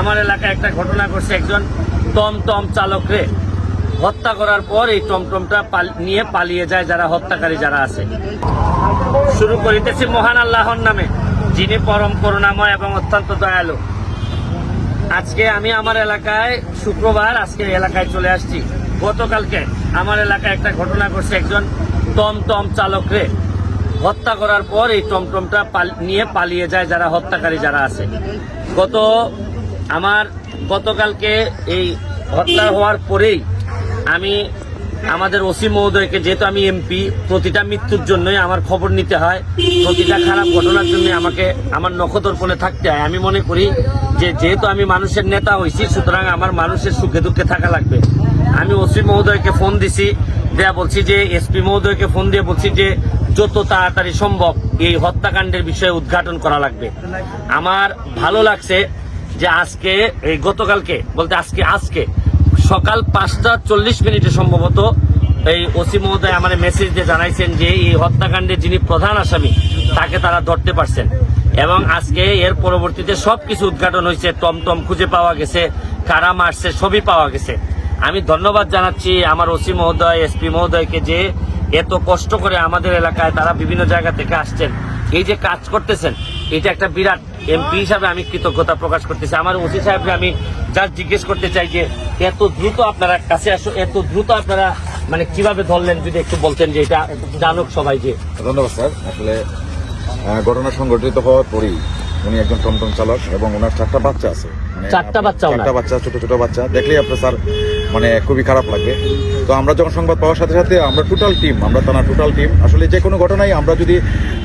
আমার এলাকায় একটা ঘটনা ঘটছে, একজন টমটম চালকরে হত্যা করার পর এই টমটমটা নিয়ে পালিয়ে যায় যারা হত্যাকারী যারা আছে। শুরু করিতেছি মহান আল্লাহর নামে, যিনি পরম করুণাময় এবং অত্যন্ত দয়ালু। আজকে আমি আমার এলাকায় শুক্রবার আজকে এলাকায় চলে আসছি। গতকালকে আমার এলাকায় একটা ঘটনা ঘটছে, একজন টমটম চালকরে হত্যা করার পর এই টমটমটা নিয়ে পালিয়ে যায় যারা হত্যাকারী যারা আছে। গত আমার গতকালকে এই হত্যা হওয়ার পরেই আমি আমাদের ওসি মহোদয়কে, যেহেতু আমি এমপি, প্রতিটা মৃত্যুর জন্যই আমার খবর নিতে হয়, প্রতিটা খারাপ ঘটনার জন্য আমাকে আমার নখদর্পণে থাকতে হয়। আমি মনে করি যে যেহেতু আমি মানুষের নেতা হয়েছি, সুতরাং আমার মানুষের সুখে দুঃখে থাকা লাগবে। আমি ওসি মহোদয়কে ফোন দিছি, দেয়া বলছি যে, এসপি মহোদয়কে ফোন দিয়ে বলছি যে, যত তাড়াতাড়ি সম্ভব এই হত্যাকাণ্ডের বিষয়ে উদ্ঘাটন করা লাগবে। আমার ভালো লাগছে যে আজকে, এই গতকালকে, বলতে আজকে আজকে, সকাল পাঁচটা চল্লিশ মিনিটে সম্ভবত এই ওসি মহোদয় আমার মেসেজ দিয়ে জানাইছেন যে এই হত্যাকাণ্ডে যিনি প্রধান আসামি, তাকে তারা ধরতে পারছেন। এবং আজকে এর পরবর্তীতে সব কিছু উদ্ঘাটন হয়েছে টমটম খুঁজে পাওয়া গেছে, কারা মারছে, সবই পাওয়া গেছে। আমি ধন্যবাদ জানাচ্ছি আমার ওসি মহোদয়, এসপি মহোদয়কে যে এত কষ্ট করে আমাদের এলাকায় তারা বিভিন্ন জায়গা থেকে আসছেন। এই যে কাজ করতেছেন এটা একটা বিরাট এমপি হিসাবে আমি কৃতজ্ঞতা প্রকাশ করতেছি। আমার ওসি সাহেবকে আমি যা জিজ্ঞেস করতে চাই যে এত দ্রুত আপনারা কাছে আসো এত দ্রুত আপনারা মানে কীভাবে ধরলেন? যদি একটু বলতেন যে এটা জানুক সবাই যে। ধন্যবাদ স্যার। আসলে ঘটনা সংঘটিত হওয়ার পরেই উনি একজন টমটম চালক এবং ওনার চারটা বাচ্চা আছে। মানে চারটা বাচ্চা? চারটা বাচ্চা ছোট ছোট বাচ্চা। দেখলেই আপনার স্যার মানে খুবই খারাপ লাগবে তো আমরা যখন সংবাদ পাওয়ার সাথে সাথে আমরা টোটাল টিম আমরা থানা টোটাল টিম আসলে যে কোনো ঘটনায় আমরা যদি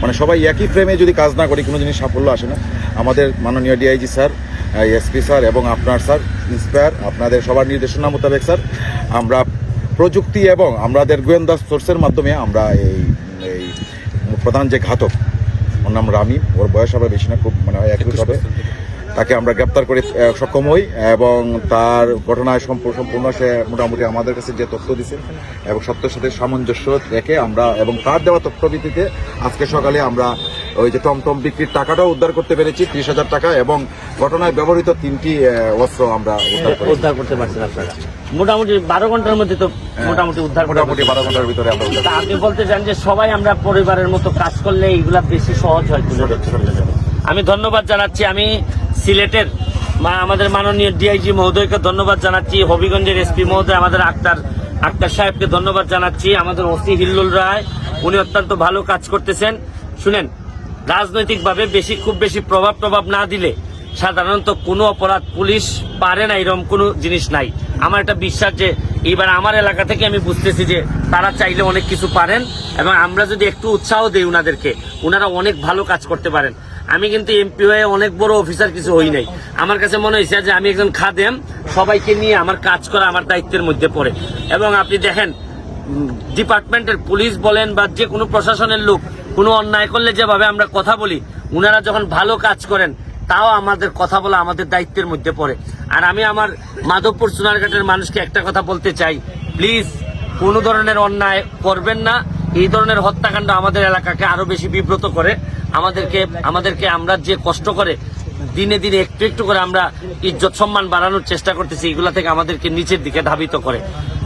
মানে সবাই একই ফ্রেমে যদি কাজ না করি কোনো জিনিস সাফল্য আসে না। আমাদের মাননীয় ডিআইজি স্যার এসপি স্যার এবং আপনার স্যার ইন্সপায়ার আপনাদের সবার নির্দেশনা মোতাবেক স্যার আমরা প্রযুক্তি এবং আমাদের গোয়েন্দা সোর্সের মাধ্যমে আমরা এই এই প্রধান যে ঘাতক ওর নাম রামি ওর বয়স হবে বেশি না খুব মানে একুশ হবে। তাকে আমরা গ্রেপ্তার করে সক্ষম হই এবং তার ঘটনায় সম্পূর্ণ সম্পূর্ণ সে মোটামুটি আমাদের কাছে যে তথ্য দিছে এবং সত্যের সাথে সামঞ্জস্য রেখে আমরা এবং তার দেওয়া তথ্য ভিত্তিতে আজকে সকালে আমরা ওই যে টমটম বিক্রির টাকাটাও উদ্ধার করতে পেরেছি ত্রিশ হাজার টাকা এবং ঘটনায় ব্যবহৃত তিনটি অস্ত্র আমরা উদ্ধার করতে আপনারা? মোটামুটি বারো ঘণ্টার মধ্যে তো মোটামুটি উদ্ধার মোটামুটি বারো ঘণ্টার ভিতরে আমরা আপনি বলতে চান যে সবাই আমরা পরিবারের মতো কাজ করলে এইগুলা বেশি সহজ হয়। আমি ধন্যবাদ জানাচ্ছি। আমি সিলেটের মা, আমাদের মাননীয় ডিআইজি মহোদয়কে ধন্যবাদ জানাচ্ছি, হবিগঞ্জের এসপি মহোদয়, আমাদের আক্তার আক্তার সাহেবকে ধন্যবাদ জানাচ্ছি, আমাদের ওসি হিল্লুল রায়, উনি অত্যন্ত ভালো কাজ করতেছেন। শুনেন, রাজনৈতিকভাবে বেশি, খুব বেশি প্রভাব প্রভাব না দিলে সাধারণত কোনো অপরাধ পুলিশ পারে না, এরকম কোনো জিনিস নাই। আমার একটা বিশ্বাস যে এবার আমার এলাকা থেকে আমি বুঝতেছি যে, তারা চাইলে অনেক কিছু পারেন, এবং আমরা যদি একটু উৎসাহ দিই উনাদেরকে ওনারা অনেক ভালো কাজ করতে পারেন। আমি কিন্তু এমপি হয়ে অনেক বড় অফিসার কিছু হই নাই। আমার কাছে মনে হয়েছে যে আমি একজন খাদেম, সবাইকে নিয়ে আমার কাজ করা আমার দায়িত্বের মধ্যে পড়ে। এবং আপনি দেখেন ডিপার্টমেন্টের পুলিশ বলেন বা যে কোনো প্রশাসনের লোক, কোনো অন্যায় করলে যেভাবে আমরা কথা বলি, উনারা যখন ভালো কাজ করেন, তাও আমাদের কথা বলা আমাদের দায়িত্বের মধ্যে পড়ে। আর আমি আমার মাধবপুর সোনারঘাটের মানুষকে একটা কথা বলতে চাই। প্লিজ, কোনো ধরনের অন্যায় করবেন না। এই ধরনের হত্যাকাণ্ড আমাদের এলাকাকে আরও বেশি বিব্রত করে। আমাদেরকে আমাদেরকে আমরা যে কষ্ট করে দিনে দিনে একটু একটু করে আমরা ইজ্জত সম্মান বাড়ানোর চেষ্টা করতেছি, এগুলা থেকে আমাদেরকে নিচের দিকে ধাবিত করে।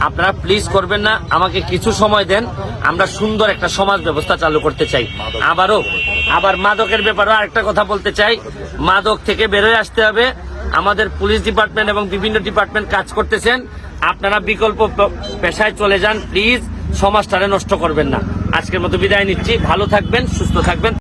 আপনারা প্লিজ করবেন না, আমাকে কিছু সময় দেন, আমরা সুন্দর একটা সমাজ ব্যবস্থা চালু করতে চাই। আবারও, আবার মাদকের ব্যাপারেও আরেকটা কথা বলতে চাই। মাদক থেকে বেরোয় আসতে হবে। আমাদের পুলিশ ডিপার্টমেন্ট এবং বিভিন্ন ডিপার্টমেন্ট কাজ করতেছেন। আপনারা বিকল্প পেশায় চলে যান প্লিজ সমাজটারে নষ্ট করবেন না। আজকের মতো বিদায় নিচ্ছি। ভালো থাকবেন, সুস্থ থাকবেন।